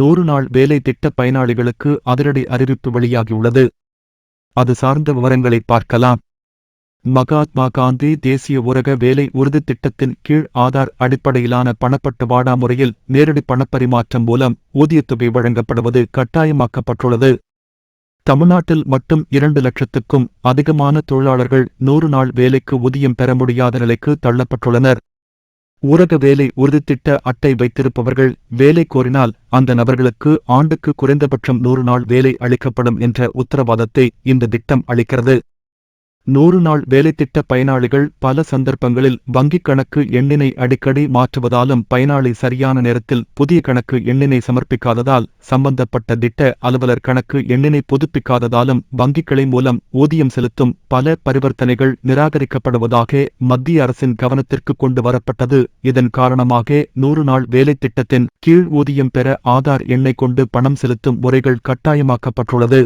நூறு நாள் வேலை திட்ட பயனாளிகளுக்கு அதிரடி அறிவிப்பு வெளியாகியுள்ளது. அது சார்ந்த விவரங்களை பார்க்கலாம். மகாத்மா காந்தி தேசிய ஊரக வேலை உறுதி திட்டத்தின் கீழ் ஆதார் அடிப்படையிலான பணப்பட்டுவாடா முறையில் நேரடி பணப்பரிமாற்றம் மூலம் ஊதியத்தொகை வழங்கப்படுவது கட்டாயமாக்கப்பட்டுள்ளது. தமிழ்நாட்டில் மட்டும் இரண்டு லட்சத்துக்கும் அதிகமான தொழிலாளர்கள் நூறு நாள் வேலைக்கு ஊதியம் பெற முடியாத நிலைக்கு தள்ளப்பட்டுள்ளனர். ஊரக வேலை உறுதித்திட்ட அட்டை வைத்திருப்பவர்கள் வேலை கோரினால் அந்த நபர்களுக்கு ஆண்டுக்கு குறைந்தபட்சம் நூறு நாள் வேலை அளிக்கப்படும் என்ற உத்தரவாதத்தை இந்த திட்டம் அளிக்கிறது. நூறு நாள் வேலைத்திட்ட பயனாளிகள் பல சந்தர்ப்பங்களில் வங்கிக் கணக்கு எண்ணினை அடிக்கடி மாற்றுவதாலும் பயனாளி சரியான நேரத்தில் புதிய கணக்கு எண்ணினை சமர்ப்பிக்காததால் சம்பந்தப்பட்ட திட்ட அலுவலர் கணக்கு எண்ணினை புதுப்பிக்காததாலும் வங்கிகளை மூலம் ஊதியம் செலுத்தும் பல பரிவர்த்தனைகள் நிராகரிக்கப்படுவதாக மத்திய அரசின் கவனத்திற்கு கொண்டு வரப்பட்டது. இதன் காரணமாக நூறு நாள் வேலைத்திட்டத்தின் கீழ் ஊதியம் பெற ஆதார் எண்ணை கொண்டு பணம் செலுத்தும் முறைகள் கட்டாயமாக்கப்பட்டுள்ளது.